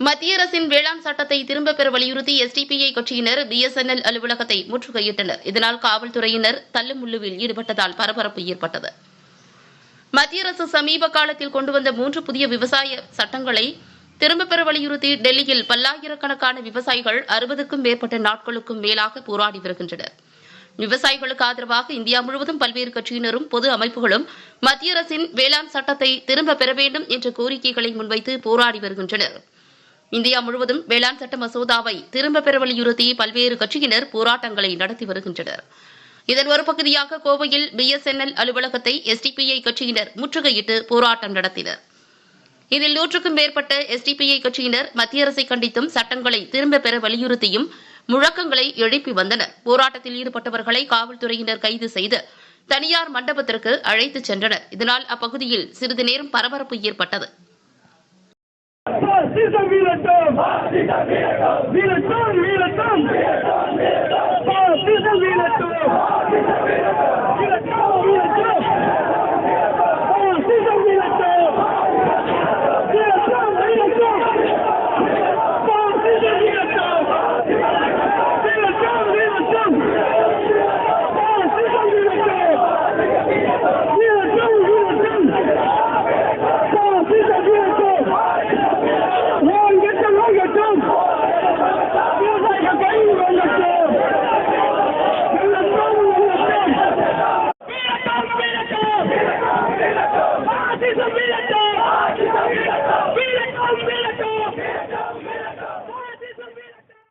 மத்திய அரசின் வேளாண் சட்டத்தை திரும்பப் பெற வலியுறுத்தி எஸ்டிபிஐ கட்சியினர் பிஎஸ்என்எல் அலுவலகத்தை முற்றுகையிட்டனர். இதனால் காவல்துறையினர் தள்ளுமுள்ளுவில் ஈடுபட்டதால் பரபரப்பு ஏற்பட்டது. மத்திய அரசு சமீப காலத்தில் கொண்டு வந்த மூன்று புதிய விவசாய சட்டங்களை திரும்பப் பெற வலியுறுத்தி டெல்லியில் பல்லாயிரக்கணக்கான விவசாயிகள் அறுபதுக்கும் மேற்பட்ட நாட்களுக்கும் மேலாக போராடி வருகின்றனர். விவசாயிகளுக்கு ஆதரவாக இந்தியா முழுவதும் பல்வேறு கட்சியினரும் பொது அமைப்புகளும் மத்திய அரசின் வேளாண் சட்டத்தை திரும்பப் பெற வேண்டும் என்ற கோரிக்கைகளை முன்வைத்து போராடி வருகின்றனர். இந்தியா முழுவதும் வேளாண் சட்ட மசோதாவை திரும்பப் பெற வலியுறுத்தி பல்வேறு கட்சியினர் போராட்டங்களை நடத்தி வருகின்றனர். இதன் ஒரு பகுதியாக கோவையில் பிஎஸ்என்எல் அலுவலகத்தை எஸ்டிபிஐ கட்சியினர் முற்றுகையிட்டு போராட்டம் நடத்தினர். இதில் நூற்றுக்கும் மேற்பட்ட எஸ்டிபிஐ கட்சியினர் மத்திய அரசை கண்டித்தும் சட்டங்களை திரும்பப் பெற வலியுறுத்தியும் முழக்கங்களை எழுப்பி வந்தனர். போராட்டத்தில் ஈடுபட்டவர்களை காவல்துறையினர் கைது செய்து தனியார் மண்டபத்திற்கு அழைத்துச் சென்றனர். இதனால் அப்பகுதியில் சிறிது நேரம் பரபரப்பு ஏற்பட்டது. Assis vir, então! A ¡Eso!